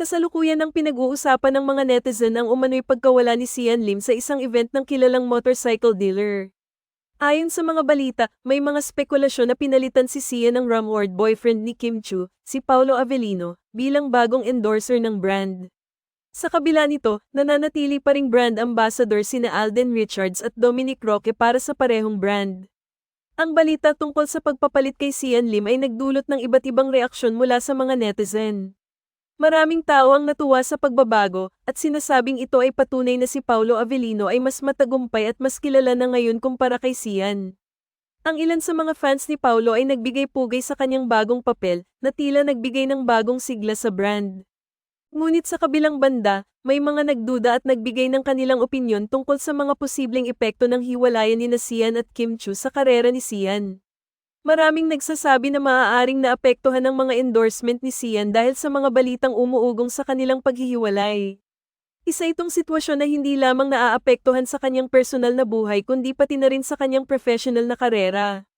kasalukuyan ang pinag-uusapan ng mga netizen ang umano'y pagkawala ni Sian Lim sa isang event ng kilalang motorcycle dealer. Ayon sa mga balita, may mga spekulasyon na pinalitan si Sian ng Rumward boyfriend ni Kim Chu, si Paulo Avellino, bilang bagong endorser ng brand. Sa kabila nito, nananatili pa ring brand ambassador sina Alden Richards at Dominic Roque para sa parehong brand. Ang balita tungkol sa pagpapalit kay Sian Lim ay nagdulot ng iba't ibang reaksyon mula sa mga netizen. Maraming tao ang natuwa sa pagbabago, at sinasabing ito ay patunay na si Paulo Avellino ay mas matagumpay at mas kilala na ngayon kumpara kay Sian. Ang ilan sa mga fans ni Paulo ay nagbigay pugay sa kanyang bagong papel, na tila nagbigay ng bagong sigla sa brand. Ngunit sa kabilang banda, may mga nagduda at nagbigay ng kanilang opinyon tungkol sa mga posibleng epekto ng hiwalayan ni Sian at Kim Chu sa karera ni Sian. Maraming nagsasabi na maaaring naapektuhan ng mga endorsement ni Sian dahil sa mga balitang umuugong sa kanilang paghihiwalay. Isa itong sitwasyon na hindi lamang naaapektuhan sa kanyang personal na buhay kundi pati na rin sa kanyang professional na karera.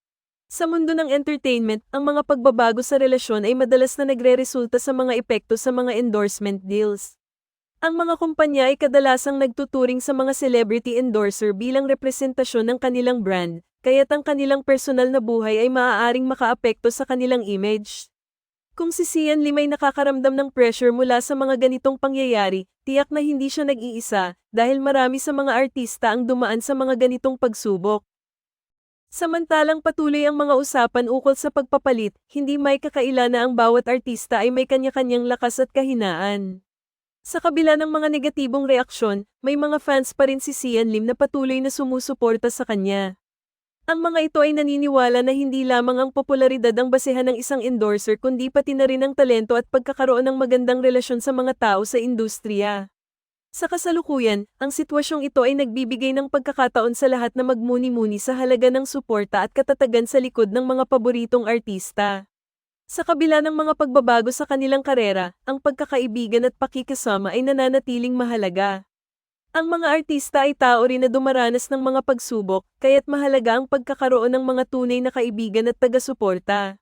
Sa mundo ng entertainment, ang mga pagbabago sa relasyon ay madalas na nagre-resulta sa mga epekto sa mga endorsement deals. Ang mga kumpanya ay kadalasang nagtuturing sa mga celebrity endorser bilang representasyon ng kanilang brand, kaya't ang kanilang personal na buhay ay maaaring makaapekto sa kanilang image. Kung si Sian Lim ay nakakaramdam ng pressure mula sa mga ganitong pangyayari, tiyak na hindi siya nag-iisa, dahil marami sa mga artista ang dumaan sa mga ganitong pagsubok. Samantalang patuloy ang mga usapan ukol sa pagpapalit, hindi may kakaila na ang bawat artista ay may kanya-kanyang lakas at kahinaan. Sa kabila ng mga negatibong reaksyon, may mga fans pa rin si Sian Lim na patuloy na sumusuporta sa kanya. Ang mga ito ay naniniwala na hindi lamang ang popularidad ang basehan ng isang endorser kundi pati na rin ang talento at pagkakaroon ng magandang relasyon sa mga tao sa industriya. Sa kasalukuyan, ang sitwasyong ito ay nagbibigay ng pagkakataon sa lahat na magmuni-muni sa halaga ng suporta at katatagan sa likod ng mga paboritong artista. Sa kabila ng mga pagbabago sa kanilang karera, ang pagkakaibigan at pakikisama ay nananatiling mahalaga. Ang mga artista ay tao rin na dumaranas ng mga pagsubok, kaya't mahalaga ang pagkakaroon ng mga tunay na kaibigan at taga-suporta.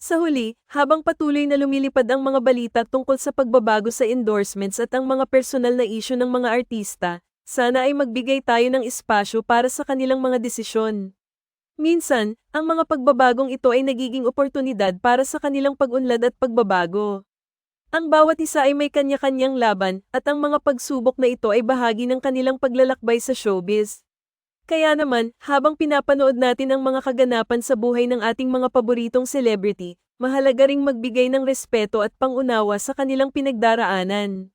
Sa huli, habang patuloy na lumilipad ang mga balita tungkol sa pagbabago sa endorsements at ang mga personal na isyu ng mga artista, sana ay magbigay tayo ng espasyo para sa kanilang mga desisyon. Minsan, ang mga pagbabagong ito ay nagiging oportunidad para sa kanilang pag-unlad at pagbabago. Ang bawat isa ay may kanya-kanyang laban, at ang mga pagsubok na ito ay bahagi ng kanilang paglalakbay sa showbiz. Kaya naman, habang pinapanood natin ang mga kaganapan sa buhay ng ating mga paboritong celebrity, mahalaga ring magbigay ng respeto at pangunawa sa kanilang pinagdaraanan.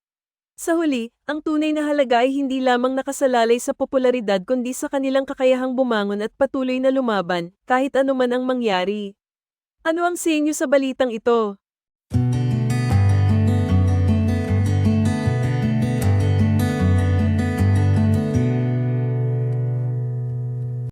Sa huli, ang tunay na halaga ay hindi lamang nakasalalay sa popularidad kundi sa kanilang kakayahang bumangon at patuloy na lumaban, kahit anuman ang mangyari. Ano ang sa inyo sa balitang ito?